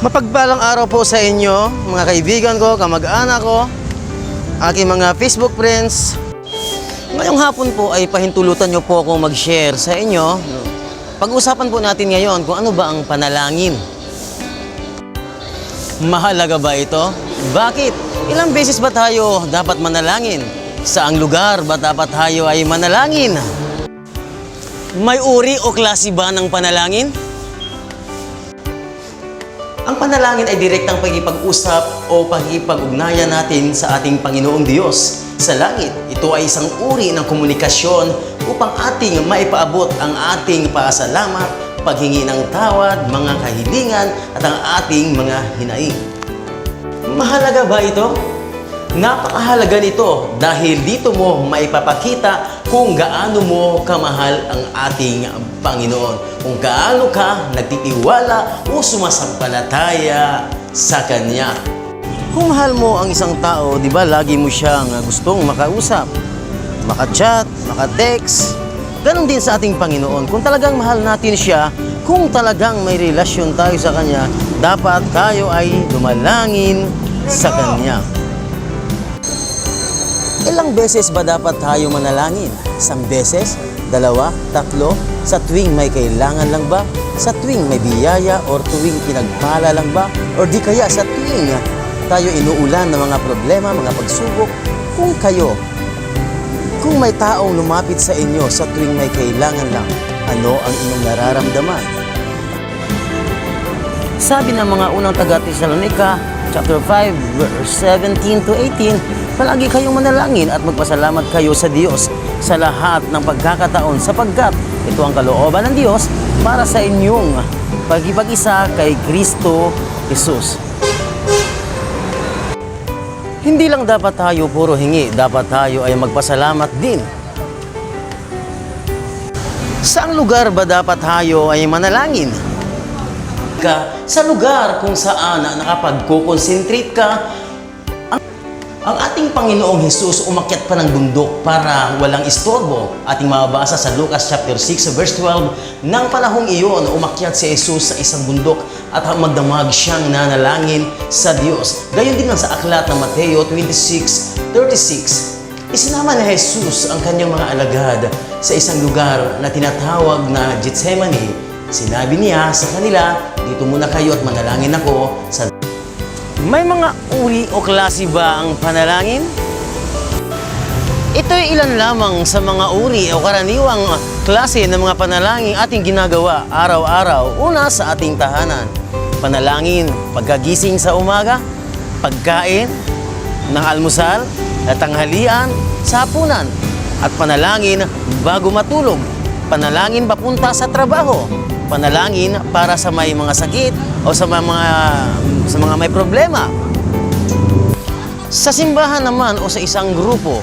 Mapagpalang araw po sa inyo, mga kaibigan ko, kamag-anak ko, aking mga Facebook friends. Ngayong hapon po ay pahintulutan nyo po akong mag-share sa inyo. Pag-usapan po natin ngayon kung ano ba ang panalangin. Mahalaga ba ito? Bakit? Ilang beses ba tayo dapat manalangin? Saang lugar ba dapat tayo ay manalangin? May uri o klase ba ng panalangin? Ang panalangin ay direktang pagkipag-usap o pagkipag-ugnayan natin sa ating Panginoong Diyos sa langit. Ito ay isang uri ng komunikasyon upang ating maipaabot ang ating pasalamat, paghingi ng tawad, mga kahilingan at ang ating mga hinaing. Mahalaga ba ito? Napakahalaga nito dahil dito mo maipapakita kung gaano mo kamahal ang ating Panginoon. Kung gaano ka nagtitiwala o sumasampalataya sa Kanya. Kung mahal mo ang isang tao, di ba lagi mo siyang gustong makausap, makachat, makatext. Ganon din sa ating Panginoon. Kung talagang mahal natin siya, kung talagang may relasyon tayo sa Kanya, dapat tayo ay dumalangin sa Kanya. Ilang beses ba dapat tayo manalangin? Isang beses? Dalawa? Tatlo? Sa tuwing may kailangan lang ba? Sa tuwing may biyaya or tuwing pinagpala lang ba? Or di kaya sa tuwing tayo inuulan ng mga problema, mga pagsubok? Kung kayo, kung may taong lumapit sa inyo sa tuwing may kailangan lang, ano ang inyong nararamdaman? Sabi ng mga unang taga Thessalonica, chapter 5, verse 17 to 18, palagi kayong manalangin at magpasalamat kayo sa Diyos sa lahat ng pagkakataon sapagkat ito ang kalooban ng Diyos para sa inyong pagkipag-isa kay Kristo Jesus. Hindi lang dapat tayo puro hingi, dapat tayo ay magpasalamat din. Saang lugar ba dapat tayo ay manalangin? ka sa lugar kung saan na nakapag-concentrate ka ang ating Panginoong Jesus umakyat pa ng bundok para walang istorbo. Ating mababasa sa Lucas chapter 6 verse 12, nang panahong iyon, umakyat si Jesus sa isang bundok at magdamag siyang nanalangin sa Diyos. Gayon din lang sa aklat ng Mateo 26:36. Isinama ni Jesus ang kanyang mga alagad sa isang lugar na tinatawag na Gethsemane Sinabi niya sa kanila, dito muna kayo at manalangin ako sa... May mga uri o klase ba ang panalangin? Ito'y ilan lamang sa mga uri o karaniwang klase ng mga panalangin ating ginagawa araw-araw. Una sa ating tahanan, panalangin pagkagising sa umaga, pagkain ng almusal, at tanghalian sa hapunan, at panalangin bago matulog, panalangin papunta sa trabaho, panalangin para sa may mga sakit o sa mga sa mga may problema. Sa simbahan naman o sa isang grupo,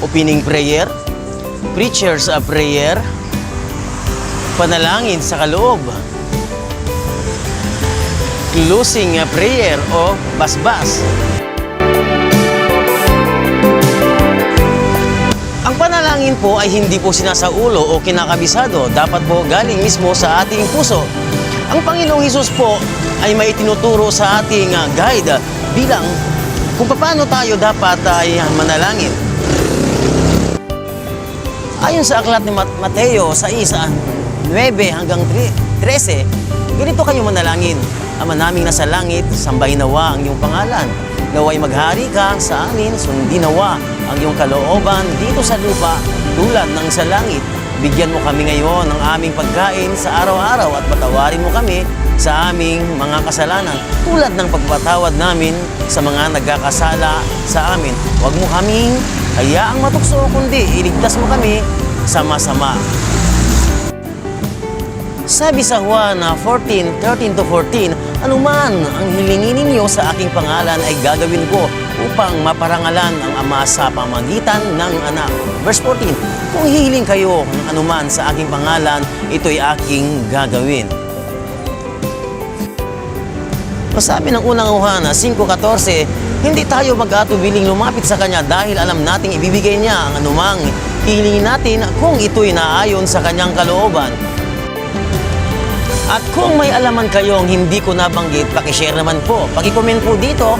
opening prayer, preachers a prayer, panalangin sa kaloob, closing a prayer o basbas. Ang panalangin po ay hindi po sinasaulo o kinakabisado. Dapat po galing mismo sa ating puso. Ang Panginoong Hesus po ay may tinuturo sa ating ah, guide bilang kung paano tayo dapat ay manalangin. Ayon sa aklat ni Mat- Mateo sa isa, 9 hanggang 13, ganito kayo manalangin. Ama naming nasa langit, sambahin nawa ang iyong pangalan. Naway maghari ka sa amin, sundin nawa ang iyong kalooban dito sa lupa tulad ng sa langit. Bigyan mo kami ngayon ng aming pagkain sa araw-araw at patawarin mo kami sa aming mga kasalanan tulad ng pagpatawad namin sa mga nagkakasala sa amin. Huwag mo kaming hayaang matukso kundi iligtas mo kami sa masama. Sabi sa Juan na 14, 13 to 14, anuman ang hilingin ninyo sa aking pangalan ay gagawin ko upang maparangalan ang Ama sa pamagitan ng anak. Verse 14, kung hihiling kayo ng anuman sa aking pangalan, ito'y aking gagawin. O sabi ng unang Juana 5.14, hindi tayo mag-atubiling lumapit sa Kanya dahil alam nating ibibigay niya ang anumang hihilingin natin kung ito'y naayon sa Kanyang kalooban. At kung may alaman kayong hindi ko nabanggit, pakishare naman po. Pakicomment po dito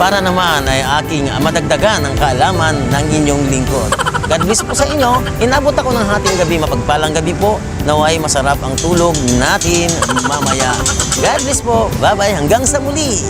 para naman ay aking madagdagan ang kaalaman ng inyong lingkod. God bless po sa inyo. Inabot ako ng hating gabi, mapagpalang gabi po. Naway masarap ang tulog natin mamaya. God bless po. Bye-bye. Hanggang sa muli.